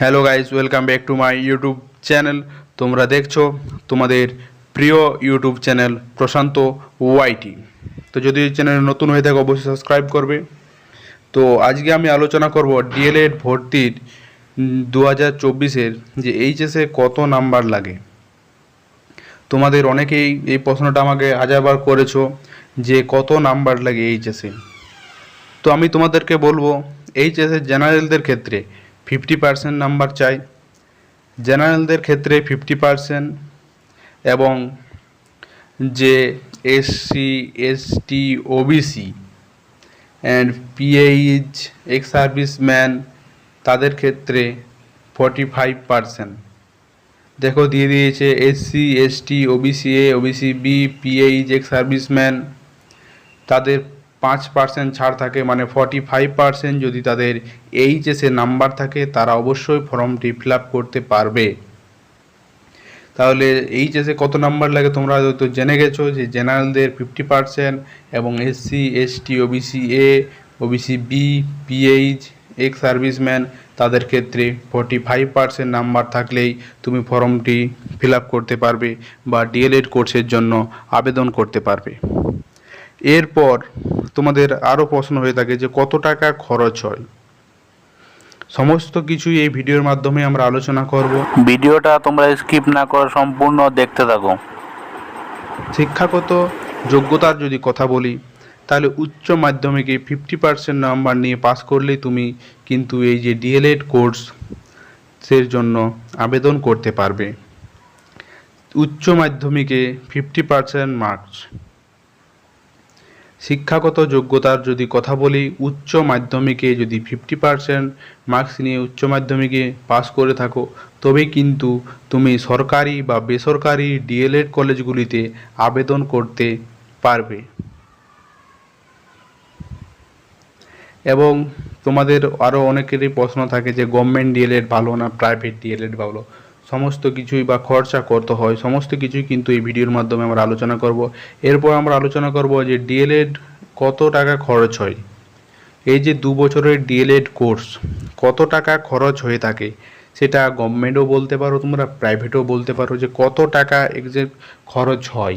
Hello guys welcome back to my YouTube channel তোমরা দেখছ তোমাদের প্রিয় ইউটিউব চ্যানেল প্রশান্ত ওয়াইটি তো যদি চ্যানেল নতুন হয়ে থাকে, অবশ্যই সাবস্ক্রাইব করবে। তো আজকে আমি আলোচনা করব ডিএলএড ভর্তির দু হাজার চব্বিশের যে এইচএসে কত নাম্বার লাগে। তোমাদের অনেকেই এই প্রশ্নটা আমাকে হাজারবার করেছ যে কত নাম্বার লাগে এইচএসে তো আমি তোমাদেরকে বলব এইচএসের জেনারেলদের ক্ষেত্রে ফিফটি পার্সেন্ট নাম্বার চাই। জেনারেলদের ক্ষেত্রে ফিফটি পার্সেন্ট এবং যে SC ST OBC and PH ex serviceman তাদের ক্ষেত্রে ফর্টি ফাইভ পার্সেন্ট। দেখো, দিয়ে দিয়েছে SC ST OBC A OBC B PH ex serviceman তাদের পাঁচ পার্সেন্ট ছাড় থাকে মানে ফর্টি ফাইভ পার্সেন্ট যদি তাদের এইচএসে নাম্বার থাকে, তারা অবশ্যই ফর্মটি ফিল করতে পারবে। তাহলে এইচএসে কত নাম্বার লাগে তোমরা হয়তো জেনে গেছো যে জেনারেলদের ফিফটি পার্সেন্ট এবং SC ST OBC A OBC B PH ex serviceman তাদের ক্ষেত্রে ফর্টি ফাইভ পার্সেন্ট নাম্বার থাকলেই তুমি ফর্মটি ফিল করতে পারবে বা ডিএলএড কোর্সের জন্য আবেদন করতে পারবে। এরপর তোমাদের আরও প্রশ্ন হয়ে থাকে যে কত টাকা খরচ হয়? সমস্ত কিছুই এই ভিডিওর মাধ্যমে আমরা আলোচনা করব। ভিডিওটা তোমরা স্কিপ না করে সম্পূর্ণ দেখতে থাকো। শিক্ষাগত যোগ্যতার যদি কথা বলি তাহলে উচ্চ মাধ্যমিকে ফিফটি পার্সেন্ট নাম্বার নিয়ে পাস করলেই তুমি কিন্তু এই যে ডিএলএড কোর্স এর জন্য আবেদন করতে পারবে। উচ্চ মাধ্যমিকে ফিফটি পার্সেন্ট মার্কস শিক্ষাগত যোগ্যতার যদি কথা বলি, উচ্চ মাধ্যমিকে যদি ফিফটি পার্সেন্ট মার্কস নিয়ে উচ্চ মাধ্যমিকে পাস করে থাকো, তবে কিন্তু তুমি সরকারি বা বেসরকারি ডিএলএড কলেজগুলিতে আবেদন করতে পারবে। এবং তোমাদের আরও অনেকেরই প্রশ্ন থাকে যে, গভর্নমেন্ট ডিএলএড ভালো না প্রাইভেট ডিএলএড ভালো? সমস্ত কিছুই বা খরচা করতে হয়, সমস্ত কিছুই কিন্তু এই ভিডিওর মাধ্যমে আমরা আলোচনা করব। এরপর আমরা আলোচনা করব যে ডিএলএড কত টাকা খরচ হয়। এই যে দু বছরের ডিএলএড কোর্স কত টাকা খরচ হয়ে থাকে, সেটা গভর্নমেন্টও বলতে পারো, তোমরা প্রাইভেটও বলতে পারো যে কত টাকা এক্সাক্ট খরচ হয়।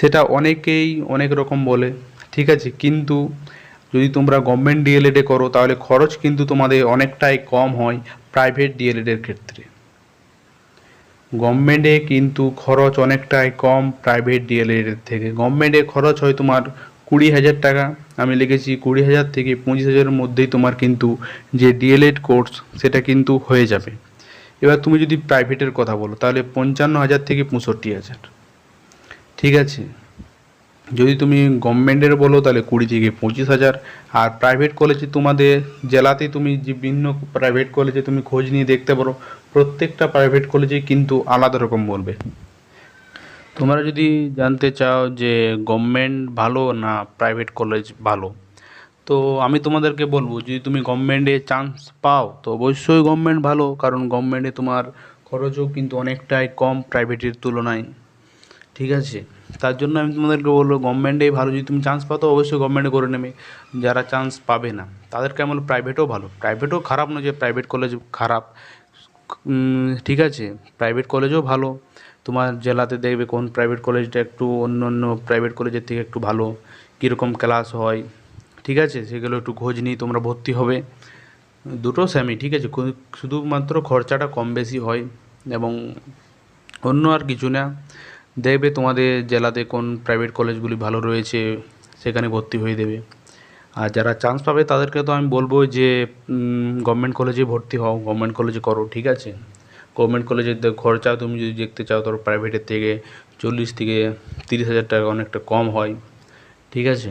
সেটা অনেকেই অনেক রকম বলে, ঠিক আছে? কিন্তু যদি তোমরা গভর্নমেন্ট ডিএলএডে করো, তাহলে খরচ কিন্তু তোমাদের অনেকটাই কম হয় প্রাইভেট ডিএলএডের ক্ষেত্রে। গভর্নমেন্টে কিন্তু খরচ অনেকটাই কম প্রাইভেট ডিএলএডের থেকে। গভর্নমেন্টে খরচ হয় তোমার কুড়ি হাজার টাকা। আমি লিখেছি কুড়ি হাজার থেকে পঁচিশ হাজারের মধ্যেই তোমার কিন্তু যে ডিএলএড কোর্স সেটা কিন্তু হয়ে যাবে। এবার তুমি যদি প্রাইভেটের কথা বলো, তাহলে পঞ্চান্ন হাজার থেকে পঁয়ষট্টি হাজার। ঠিক আছে? যদি তুমি গভর্নমেন্টের বলো, তাহলে কুড়ি থেকে পঁচিশ হাজার। আর প্রাইভেট কলেজে তোমাদের জেলাতে তুমি যে বিভিন্ন প্রাইভেট কলেজে তুমি খোঁজ নিয়ে দেখতে পারো প্রত্যেকটা প্রাইভেট কলেজে কিন্তু আলাদা রকম বলবে। তোমরা যদি জানতে চাও যে গভর্নমেন্ট ভালো না প্রাইভেট কলেজ ভালো, তো আমি তোমাদেরকে বলব, যদি তুমি গভর্নমেন্টে চান্স পাও, তো অবশ্যই গভর্নমেন্ট ভালো, কারণ গভর্নমেন্টে তোমার খরচও কিন্তু অনেকটাই কম প্রাইভেটের তুলনায়। ঠিক আছে? তার জন্য আমি তোমাদেরকে বলব গভর্নমেন্টেই ভালো, যদি তুমি চান্স পাও তো অবশ্যই গভর্নমেন্টে করে নেবে, যারা চান্স পাবে না। তাদেরকে আমি বলব প্রাইভেটও ভালো। প্রাইভেটও খারাপ নয় যে প্রাইভেট কলেজ খারাপ। ঠিক আছে প্রাইভেট কলেজও ভালো। তোমার জেলাতে দেখবে কোন প্রাইভেট কলেজটা একটু অন্য অন্য প্রাইভেট কলেজের থেকে একটু ভালো, কীরকম ক্লাস হয়, ঠিক আছে? সেগুলো একটু খোঁজ নিয়ে তোমরা ভর্তি হবে। দুটো সেমই ঠিক আছে? শুধুমাত্র খরচাটা কম বেশি হয় এবং অন্য আর কিছু না। দেখবে তোমাদের জেলাতে কোন প্রাইভেট কলেজগুলি ভালো রয়েছে, সেখানে ভর্তি হয়ে দেবে। আর যারা চান্স পাবে তাদেরকে তো আমি বলব যে গভর্নমেন্ট কলেজে ভর্তি হও গভর্নমেন্ট কলেজে করো, ঠিক আছে? গভর্নমেন্ট কলেজে খরচা তুমি যদি দেখতে চাও, ধরো প্রাইভেটের থেকে চল্লিশ থেকে তিরিশ হাজার টাকা অনেকটা কম হয়, ঠিক আছে?